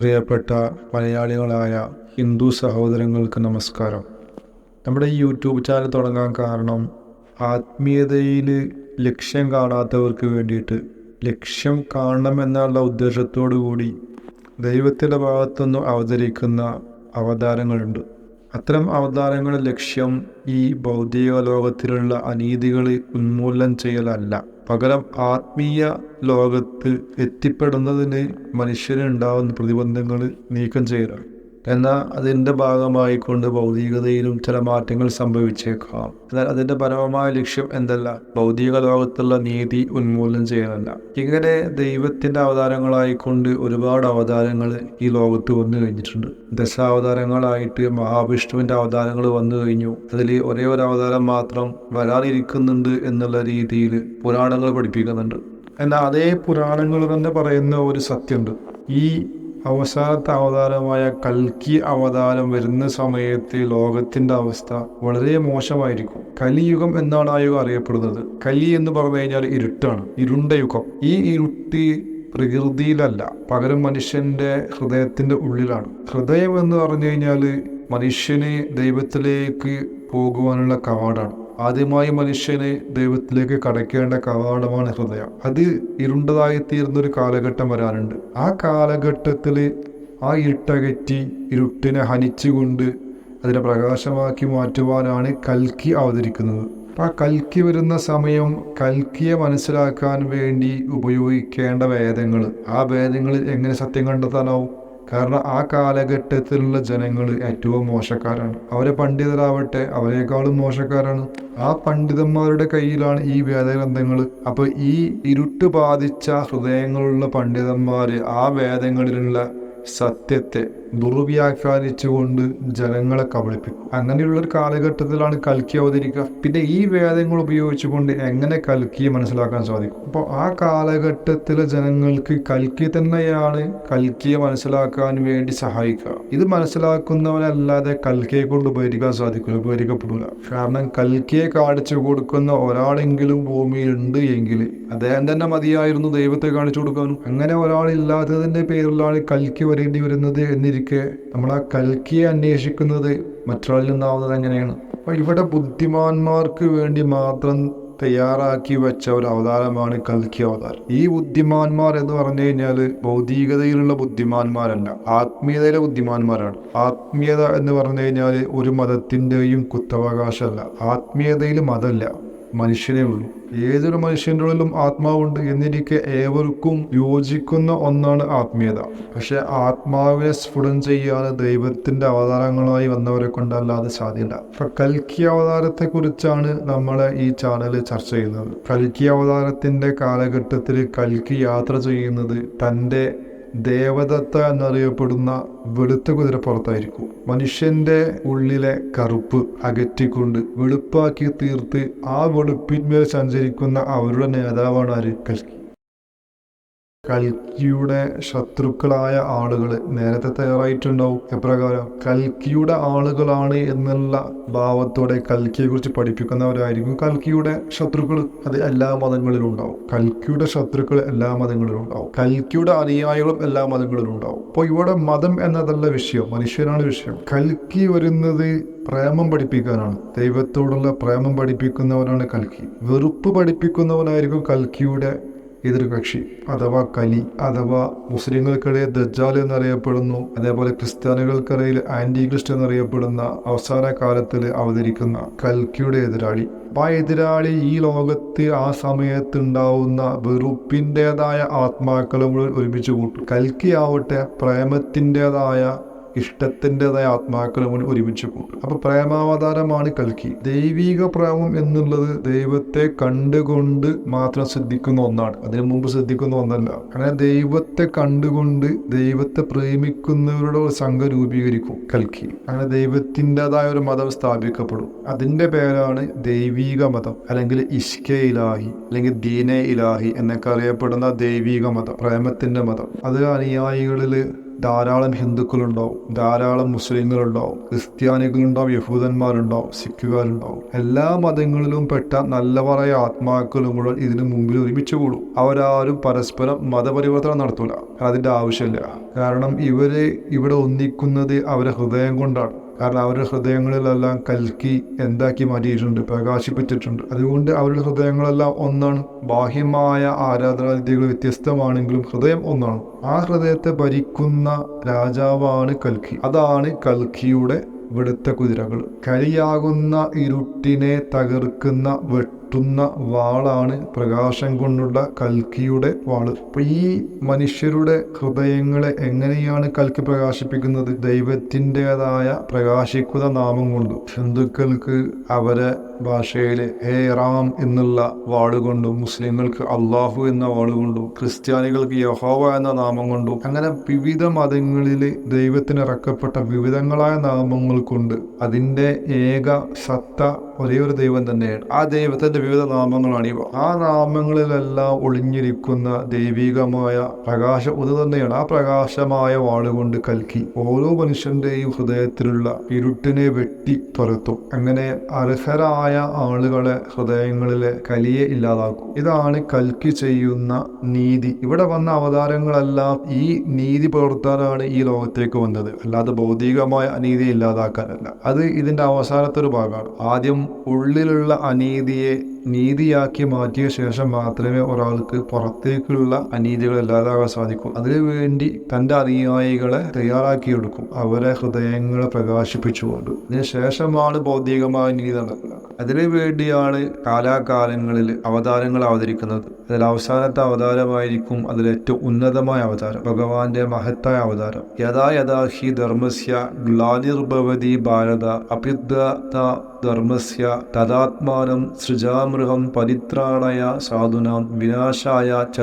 പ്രിയപ്പെട്ട മലയാളികളായ ഹിന്ദു സഹോദരങ്ങൾക്ക് നമസ്കാരം. നമ്മുടെ ഈ യൂട്യൂബ് ചാനൽ തുടങ്ങാൻ കാരണം ആത്മീയതയിൽ ലക്ഷ്യം കാണാത്തവർക്ക് വേണ്ടിയിട്ട് ലക്ഷ്യം കാണണം എന്നുള്ള ഉദ്ദേശത്തോടു കൂടി ദൈവത്തിന്റെ ഭാഗത്തുനിന്ന് അവതരിക്കുന്ന അവതാരങ്ങളുണ്ട്. അത്തരം അവതാരങ്ങളുടെ ലക്ഷ്യം ഈ ഭൗതിക ലോകത്തിലുള്ള അനീതികളെ ഉന്മൂലനം ചെയ്യലല്ല. പകരം ആത്മീയ ലോകത്ത് എത്തിപ്പെടുന്നതിന് മനുഷ്യനുണ്ടാവുന്ന പ്രതിബന്ധങ്ങൾ നീക്കം ചെയ്യലാണ്. എന്നാൽ അതിന്റെ ഭാഗമായിക്കൊണ്ട് ഭൗതികതയിലും ചില മാറ്റങ്ങൾ സംഭവിച്ചേക്കാം. എന്നാൽ അതിന്റെ പരമമായ ലക്ഷ്യം എന്തല്ല? ഭൗതിക ലോകത്തുള്ള നീതി ഉന്മൂലനം ചെയ്യാനല്ല ഇങ്ങനെ ദൈവത്തിന്റെ അവതാരങ്ങളായിക്കൊണ്ട് ഒരുപാട് അവതാരങ്ങൾ ഈ ലോകത്ത് വന്നു കഴിഞ്ഞിട്ടുണ്ട്. ദശാവതാരങ്ങളായിട്ട് മഹാവിഷ്ണുവിന്റെ അവതാരങ്ങൾ വന്നു കഴിഞ്ഞു. അതിൽ ഒരേ ഒരു അവതാരം മാത്രം വരാനിരിക്കുന്നുണ്ട് എന്നുള്ള രീതിയിൽ പുരാണങ്ങൾ പഠിപ്പിക്കുന്നുണ്ട്. എന്നാൽ അതേ പുരാണങ്ങൾ തന്നെ പറയുന്ന ഒരു സത്യമുണ്ട്. ഈ അവസാനത്തെ അവതാരമായ കൽക്കി അവതാരം വരുന്ന സമയത്ത് ലോകത്തിന്റെ അവസ്ഥ വളരെ മോശമായിരിക്കും. കലിയുഗം എന്നാണ് ആ യുഗം അറിയപ്പെടുന്നത്. കലി എന്ന് പറഞ്ഞു കഴിഞ്ഞാൽ ഇരുട്ടാണ് ഇരുണ്ട യുഗം. ഈ ഇരുട്ട് പ്രകൃതിയിലല്ല പകരം മനുഷ്യന്റെ ഹൃദയത്തിന്റെ ഉള്ളിലാണ്. ഹൃദയം എന്ന് പറഞ്ഞു കഴിഞ്ഞാൽ മനുഷ്യന് ദൈവത്തിലേക്ക് പോകുവാനുള്ള കവാടാണ് ആദ്യമായി മനുഷ്യനെ ദൈവത്തിലേക്ക് കടക്കേണ്ട കവാടമാണ് ഹൃദയം. അത് ഇരുണ്ടതായി തീർന്നൊരു കാലഘട്ടം വരാനുണ്ട്. ആ കാലഘട്ടത്തിൽ ആ ഇരുട്ടകറ്റി ഇരുട്ടിനെ ഹനിച്ചുകൊണ്ട് അതിനെ പ്രകാശമാക്കി മാറ്റുവാനാണ് കൽക്കി അവതരിക്കുന്നത്. ആ കൽക്കി വരുന്ന സമയം കൽക്കിയെ മനസ്സിലാക്കാൻ വേണ്ടി ഉപയോഗിക്കേണ്ട വേദങ്ങൾ. ആ വേദങ്ങളിൽ എങ്ങനെ സത്യം കണ്ടെത്താനാവും? കാരണം ആ കാലഘട്ടത്തിലുള്ള ജനങ്ങൾ ഏറ്റവും മോശക്കാരാണ്. അവരെ പണ്ഡിതരാവട്ടെ അവരെക്കാളും മോശക്കാരാണ്. ആ പണ്ഡിതന്മാരുടെ കയ്യിലാണ് ഈ വേദഗ്രന്ഥങ്ങൾ. അപ്പോൾ ഈ ഇരുട്ട് ബാധിച്ച ഹൃദയങ്ങളുള്ള പണ്ഡിതന്മാർ ആ വേദങ്ങളിലുള്ള സത്യത്തെ ദുർവ്യാഖ്യാനിച്ചുകൊണ്ട് ജനങ്ങളെ കബളിപ്പിക്കും. അങ്ങനെയുള്ള ഒരു കാലഘട്ടത്തിലാണ് കൽക്കി അവതരിക്കുക. പിന്നെ ഈ വേദങ്ങൾ ഉപയോഗിച്ചുകൊണ്ട് എങ്ങനെ കൽക്കിയെ മനസ്സിലാക്കാൻ സാധിക്കും? അപ്പോൾ ആ കാലഘട്ടത്തിലെ ജനങ്ങൾക്ക് കൽക്കി തന്നെയാണ് കൽക്കിയെ മനസ്സിലാക്കാൻ വേണ്ടി സഹായിക്കുക. ഇത് മനസ്സിലാക്കുന്നവനല്ലാതെ കൽക്കിയെ കൊണ്ട് ഉപകരിക്കാൻ സാധിക്കില്ല ഉപകരിക്കപ്പെടില്ല. കാരണം കൽക്കിയെ കാണിച്ചു കൊടുക്കുന്ന ഒരാളെങ്കിലും ഭൂമിയിൽ ഉണ്ട് എങ്കിൽ അദ്ദേഹം തന്നെ മതിയായിരുന്നു ദൈവത്തെ കാണിച്ചു കൊടുക്കാനും. അങ്ങനെ ഒരാളില്ലാത്തതിന്റെ പേരിലാണ് കൽക്കി വരേണ്ടി വരുന്നത് എന്നിരിക്കെ നമ്മൾ ആ കൽക്കിയെ അന്വേഷിക്കുന്നത് മറ്റൊരാളിൽ നിന്നാവുന്നത് എങ്ങനെയാണ്? അപ്പൊ ഇവിടെ ബുദ്ധിമാന്മാർക്ക് വേണ്ടി മാത്രം തയ്യാറാക്കി വെച്ച ഒരു അവതാരമാണ് കൽക്കി അവതാരം. ഈ ബുദ്ധിമാന്മാർ എന്ന് പറഞ്ഞു കഴിഞ്ഞാൽ ഭൗതികതയിലുള്ള ബുദ്ധിമാന്മാരല്ല ആത്മീയതയിലെ ബുദ്ധിമാന്മാരാണ്. ആത്മീയത എന്ന് പറഞ്ഞു കഴിഞ്ഞാൽ ഒരു മതത്തിന്റെയും കുത്തവകാശമല്ല ആത്മീയതയിൽ മതമല്ല മനുഷ്യനേ ഉള്ളൂ ഏതൊരു മനുഷ്യന്റെ ഉള്ളിലും ആത്മാവുണ്ട് എന്നിരിക്കെ ഏവർക്കും യോജിക്കുന്ന ഒന്നാണ് ആത്മീയത. പക്ഷെ ആത്മാവിനെ സ്ഫുടം ചെയ്യാതെ ദൈവത്തിന്റെ അവതാരങ്ങളായി വന്നവരെ കൊണ്ടല്ലാതെ സാധ്യത ഇപ്പൊ കൽക്കി അവതാരത്തെ കുറിച്ചാണ് നമ്മളെ ഈ ചാനൽ ചർച്ച ചെയ്യുന്നത്. കൽക്കി അവതാരത്തിന്റെ കാലഘട്ടത്തിൽ കൽക്കി യാത്ര ചെയ്യുന്നത് തന്റെ ദേവദത്ത എന്നറിയപ്പെടുന്ന വെളുത്ത കുതിരപ്പുറത്തായിരിക്കും മനുഷ്യന്റെ ഉള്ളിലെ കറുപ്പ് അകറ്റിക്കൊണ്ട് വെളുപ്പാക്കി തീർത്ത് ആ വെളുപ്പിന്മേൽ സഞ്ചരിക്കുന്ന അവരുടെ നേതാവാണ് ആര്? കൽക്കി. കൽക്കിയുടെ ശത്രുക്കളായ ആളുകൾ നേരത്തെ തയ്യാറായിട്ടുണ്ടാവും. എപ്രകാരം? കൽക്കിയുടെ ആളുകളാണ് എന്നുള്ള ഭാവത്തോടെ കൽക്കിയെ കുറിച്ച് പഠിപ്പിക്കുന്നവരായിരിക്കും കൽക്കിയുടെ ശത്രുക്കൾ. അത് എല്ലാ മതങ്ങളിലും ഉണ്ടാവും. കൽക്കിയുടെ ശത്രുക്കൾ എല്ലാ മതങ്ങളിലും ഉണ്ടാവും. കൽക്കിയുടെ അനുയായികളും എല്ലാ മതങ്ങളിലും ഉണ്ടാവും. അപ്പോൾ ഇവിടെ മതം എന്നതല്ല വിഷയം. മനുഷ്യനാണ് വിഷയം. കൽക്കി വരുന്നത് പ്രേമം പഠിപ്പിക്കാനാണ്. ദൈവത്തോടുള്ള പ്രേമം പഠിപ്പിക്കുന്നവനാണ് കൽക്കി. വെറുപ്പ് പഠിപ്പിക്കുന്നവനായിരിക്കും കൽക്കിയുടെ എതിർകക്ഷി അഥവാ കലി അഥവാ മുസ്ലിങ്ങൾക്കിടയിൽ ദജ്ജാൽ എന്നറിയപ്പെടുന്നു. അതേപോലെ ക്രിസ്ത്യാനികൾക്കിടയിൽ ആന്റി ക്രിസ്റ്റ് എന്നറിയപ്പെടുന്ന അവസാന കാലത്തിൽ അവതരിക്കുന്ന കൽക്കിയുടെ എതിരാളി. ആ എതിരാളി ഈ ലോകത്ത് ആ സമയത്ത് ഉണ്ടാവുന്ന വെറുപ്പിന്റെതായ ആത്മാക്കളും ഒരുമിച്ച് കൂട്ടും. കൽക്കി ആവട്ടെ പ്രേമത്തിന്റെതായ ഇഷ്ടത്തിന്റെതായ ആത്മാക്കളെ മുന്നിൽ ഒരുമിച്ച് കൂട്ടും അപ്പൊ പ്രേമാവതാരമാണ് കൽക്കി. ദൈവിക പ്രേമം എന്നുള്ളത് ദൈവത്തെ കണ്ടുകൊണ്ട് മാത്രം ശ്രദ്ധിക്കുന്ന ഒന്നാണ്. അതിനു മുമ്പ് ശ്രദ്ധിക്കുന്ന ഒന്നല്ല. അങ്ങനെ ദൈവത്തെ കണ്ടുകൊണ്ട് ദൈവത്തെ പ്രേമിക്കുന്നവരുടെ ഒരു സംഘം രൂപീകരിക്കും കൽക്കി. അങ്ങനെ ദൈവത്തിന്റെതായ ഒരു മതം സ്ഥാപിക്കപ്പെടും. അതിന്റെ പേരാണ് ദൈവിക മതം അല്ലെങ്കിൽ ഇഷ്കെ ഇലാഹി അല്ലെങ്കിൽ ദീനെ ഇലാഹി എന്നൊക്കെ അറിയപ്പെടുന്ന ദൈവിക മതം പ്രേമത്തിന്റെ മതം. അത് അനുയായികളിൽ ധാരാളം ഹിന്ദുക്കളുണ്ടാവും ധാരാളം മുസ്ലിങ്ങളുണ്ടാവും ക്രിസ്ത്യാനികളുണ്ടാവും യഹൂദന്മാരുണ്ടാവും സിഖുകാരുണ്ടാവും. എല്ലാ മതങ്ങളിലും പെട്ട നല്ലവരായ ആത്മാക്കളും കൂടെ ഇതിനു മുമ്പിൽ ഒരുമിച്ച് കൂടും. അവരാരും പരസ്പരം മതപരിവർത്തനം നടത്തൂല. അതിന്റെ ആവശ്യമില്ല. കാരണം ഇവർ ഇവിടെ ഒന്നിക്കുന്നത് അവരെ ഹൃദയം കൊണ്ടാണ്. കാരണം അവരുടെ ഹൃദയങ്ങളിലെല്ലാം കൽക്കി എന്താക്കി മാറ്റിയിട്ടുണ്ട് പ്രകാശിപ്പിച്ചിട്ടുണ്ട്. അതുകൊണ്ട് അവരുടെ ഹൃദയങ്ങളെല്ലാം ഒന്നാണ്. ബാഹ്യമായ ആരാധനാരീതികൾ വ്യത്യസ്തമാണെങ്കിലും ഹൃദയം ഒന്നാണ്. ആ ഹൃദയത്തെ ഭരിക്കുന്ന രാജാവാണ് കൽക്കി. അതാണ് കൽക്കിയുടെ ഇവിടുത്തെ കുതിരകൾ. കരിയാകുന്ന ഇരുട്ടിനെ തകർക്കുന്ന വെട്ടുന്ന വാളാണ് പ്രകാശം കൊണ്ടുള്ള കൽക്കിയുടെ വാൾ. അപ്പൊ ഈ മനുഷ്യരുടെ ഹൃദയങ്ങളെ എങ്ങനെയാണ് കൽക്കി പ്രകാശിപ്പിക്കുന്നത്? ദൈവത്തിന്റെതായ പ്രകാശിക്കുന്ന നാമം കൊണ്ട്? ഹിന്ദുക്കൾക്ക് അവരെ ഭാഷയിൽ ഹേ റാം എന്നുള്ള വാളുകൊണ്ടും മുസ്ലിങ്ങൾക്ക് അള്ളാഹു എന്ന വാളുകൊണ്ടും ക്രിസ്ത്യാനികൾക്ക് യഹോവ എന്ന നാമം കൊണ്ടും അങ്ങനെ വിവിധ മതങ്ങളിൽ ദൈവത്തിന് ഇറക്കപ്പെട്ട വിവിധങ്ങളായ നാമങ്ങൾ കൊണ്ട് അതിന്റെ ഏക സത്ത ഒരേ ഒരു ദൈവം തന്നെയാണ് ആ ദൈവത്തിന്റെ വിവിധ നാമങ്ങളാണ് ഇവ. ആ നാമങ്ങളിലെല്ലാം ഒളിഞ്ഞിരിക്കുന്ന ദൈവികമായ പ്രകാശം ഒന്ന് തന്നെയാണ്. ആ പ്രകാശമായ വാളുകൊണ്ട് കൽക്കി ഓരോ മനുഷ്യന്റെയും ഹൃദയത്തിലുള്ള ഇരുട്ടിനെ വെട്ടി തുരത്തും. അങ്ങനെ അർഹരായ ആളുകളെ ഹൃദയങ്ങളിലെ കലിയെ ഇല്ലാതാക്കും. ഇതാണ് കൽക്കി ചെയ്യുന്ന നീതി. ഇവിടെ വന്ന അവതാരങ്ങളെല്ലാം ഈ നീതി പുലർത്താനാണ് ഈ ലോകത്തേക്ക് വന്നത്. അല്ലാതെ ഭൗതികമായ അനീതി ഇല്ലാതാക്കാനല്ല. അത് ഇതിന്റെ അവസാനത്തെ ഒരു ഭാഗമാണ്. ആദ്യം ഉള്ളിലുള്ള അനീതിയെ നീതിയാക്കി മാറ്റിയ ശേഷം മാത്രമേ ഒരാൾക്ക് പുറത്തേക്കുള്ള അനീതികൾ ഇല്ലാതാകാൻ സാധിക്കൂ. അതിനുവേണ്ടി തന്റെ അനുയായികളെ തയ്യാറാക്കിയെടുക്കും. അവരെ ഹൃദയങ്ങളെ പ്രകാശിപ്പിച്ചുകൊണ്ട്. ഇതിനുശേഷമാണ് ഭൗതികമായ നീതി നടക്കുക. അതിനു വേണ്ടിയാണ് കാലാകാലങ്ങളിൽ അവതാരങ്ങൾ അവതരിക്കുന്നത്. അതിൽ അവസാനത്തെ അവതാരമായിരിക്കും അതിലേറ്റവും ഉന്നതമായ അവതാരം ഭഗവാന്റെ മഹത്തായ അവതാരം. യഥാ യഥാ ഹി ധർമ്മസ്യ ഗ്ലാനിർഭവതി ഭാരത അഭ്യുദ്ധ ധർമ്മസ്യ തഥാത്മാനം സൃജാമൃഹം പരിത്രാണയ സാധുനാം വിനാശായ ച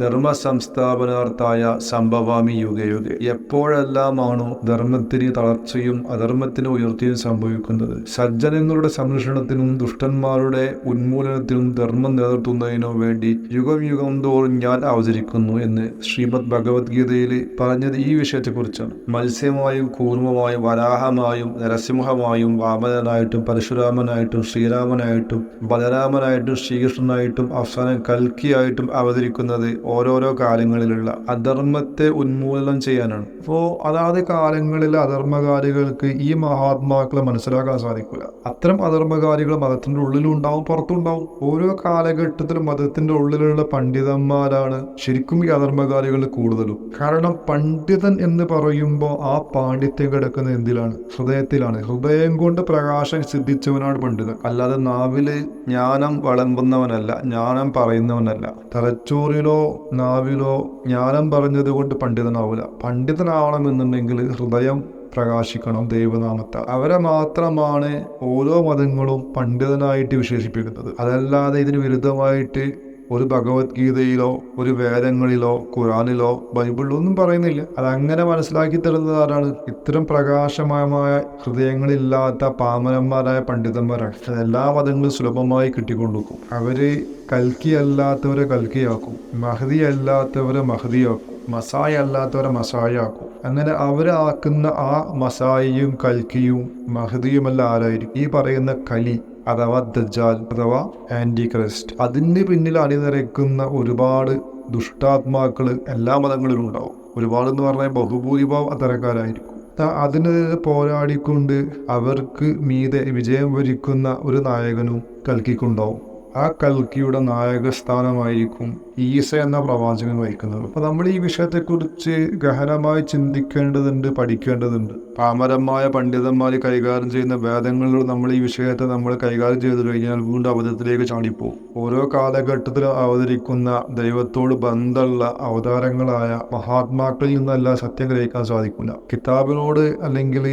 ധർമ്മ സംസ്ഥാപനാർത്ഥായ സംഭവാമി യുഗയുഗ എപ്പോഴെല്ലാമാണോ ധർമ്മത്തിന് തളർച്ചയും അധർമ്മത്തിന് ഉയർത്തിയും സംഭവിക്കുന്നത്? സജ്ജനങ്ങളുടെ സംരക്ഷണത്തിനും ദുഷ്ടന്മാരുടെ ഉന്മൂലനത്തിനും ധർമ്മം നിലനിർത്തുന്നതിനോ വേണ്ടി യുഗം യുഗം തോറും ഞാൻ അവതരിക്കുന്നു എന്ന് ശ്രീമദ് ഭഗവത്ഗീതയിൽ പറഞ്ഞത് ഈ വിഷയത്തെക്കുറിച്ചാണ് മത്സ്യമായും കൂർമ്മമായും വരാഹമായും നരസിംഹമായും വാമനായിട്ടും രാമനായിട്ടും പരശുരാമനായിട്ടും ശ്രീരാമനായിട്ടും ബലരാമനായിട്ടും ശ്രീകൃഷ്ണനായിട്ടും അവസാനം കൽക്കിയായിട്ടും അവതരിക്കുന്നത് ഓരോരോ കാലങ്ങളിലുള്ള അധർമ്മത്തെ ഉന്മൂലനം ചെയ്യാനാണ്. അപ്പോൾ അതാത് കാലങ്ങളിൽ അധർമ്മകാരികൾക്ക് ഈ മഹാത്മാക്കളെ മനസ്സിലാക്കാൻ സാധിക്കില്ല. അത്തരം അധർമ്മകാരികൾ മതത്തിന്റെ ഉള്ളിലും ഉണ്ടാവും പുറത്തുണ്ടാവും. ഓരോ കാലഘട്ടത്തിലും മതത്തിന്റെ ഉള്ളിലുള്ള പണ്ഡിതന്മാരാണ് ശരിക്കും ഈ അധർമ്മകാരികൾ കൂടുതലും. കാരണം പണ്ഡിതൻ എന്ന് പറയുമ്പോൾ ആ പാണ്ഡിത്യം കിടക്കുന്ന എന്തിലാണ്? ഹൃദയത്തിലാണ്. ഹൃദയം കൊണ്ട് പ്രകാശം സിദ്ധിച്ചവനാണ് പണ്ഡിതൻ. അല്ലാതെ നാവിൽ ജ്ഞാനം വളമ്പുന്നവനല്ല ജ്ഞാനം പറയുന്നവനല്ല. തലച്ചോറിലോ നാവിലോ ജ്ഞാനം പറഞ്ഞത് കൊണ്ട് പണ്ഡിതനാവില്ല പണ്ഡിതനാവണമെന്നുണ്ടെങ്കിൽ ഹൃദയം പ്രകാശിക്കണം ദൈവനാമത്തെ അവരെ മാത്രമാണ് ഓരോ മതങ്ങളും പണ്ഡിതനായിട്ട് വിശേഷിപ്പിക്കുന്നത്. അതല്ലാതെ ഇതിന് വിരുദ്ധമായിട്ട് ഒരു ഭഗവത്ഗീതയിലോ ഒരു വേദങ്ങളിലോ ഖുറാനിലോ ബൈബിളിലോ ഒന്നും പറയുന്നില്ല. അതങ്ങനെ മനസ്സിലാക്കി തരുന്നത് ആരാണ്? ഇത്തരം പ്രകാശമയമായ ഹൃദയങ്ങളില്ലാത്ത പാമരന്മാരായ പണ്ഡിതന്മാരാണ്. എല്ലാ മതങ്ങളും സുലഭമായി കിട്ടിക്കൊണ്ടു അവർ കൽക്കി അല്ലാത്തവരെ കൽക്കിയാക്കും മഹതി അല്ലാത്തവരെ മഹതിയാക്കും മസായ അല്ലാത്തവരെ മസായാക്കും അങ്ങനെ അവരാക്കുന്ന ആ മസായിയും കൽക്കിയും മഹതിയുമെല്ലാം ആരായിരിക്കും? ഈ പറയുന്ന കലി. അഥവാ ദജാൽ അഥവാ ആന്റി ക്രൈസ്റ്റ് അതിന് പിന്നിൽ അണിനിരക്കുന്ന ഒരുപാട് ദുഷ്ടാത്മാക്കൾ എല്ലാ മതങ്ങളിലും ഉണ്ടാവും. ഒരുപാട് എന്ന് പറഞ്ഞാൽ ബഹുഭൂരിഭാവം അത്തരക്കാരായിരിക്കും. അതിനെതിരെ പോരാടിക്കൊണ്ട് അവർക്ക് മീതെ വിജയം വരിക്കുന്ന ഒരു നായകനും കൽക്കിക്കുണ്ടാവും. ആ കൽക്കിയുടെ നായകസ്ഥാനമായിരിക്കും ഈസ എന്ന പ്രവാചകൻ വഹിക്കുന്നത്. അപ്പൊ നമ്മൾ ഈ വിഷയത്തെക്കുറിച്ച് ഗഹനമായി ചിന്തിക്കേണ്ടതുണ്ട് പഠിക്കേണ്ടതുണ്ട്. പാമരമായ പണ്ഡിതന്മാർ കൈകാര്യം ചെയ്യുന്ന വേദങ്ങളിലൂടെ നമ്മൾ ഈ വിഷയത്തെ നമ്മൾ കൈകാര്യം ചെയ്തു കഴിഞ്ഞാൽ വീണ്ടും അവതരത്തിലേക്ക് ചാടിപ്പോകും. ഓരോ കാലഘട്ടത്തിലും അവതരിക്കുന്ന ദൈവത്തോട് ബന്ധമുള്ള അവതാരങ്ങളായ മഹാത്മാക്കളിൽ നിന്നല്ല സത്യം ഗ്രഹിക്കാൻ സാധിക്കില്ല. കിതാബിനോട് അല്ലെങ്കിൽ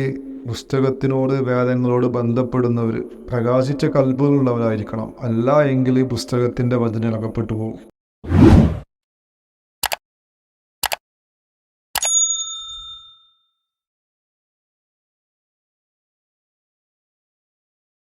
പുസ്തകത്തിനോട് വേദങ്ങളോട് ബന്ധപ്പെടുന്നവർ പ്രകാശിച്ച കൽപ്പുകളുള്ളവരായിരിക്കണം അല്ല എങ്കിൽ ഈ പുസ്തകത്തിന്റെ വചനം അകപ്പെട്ടു പോകും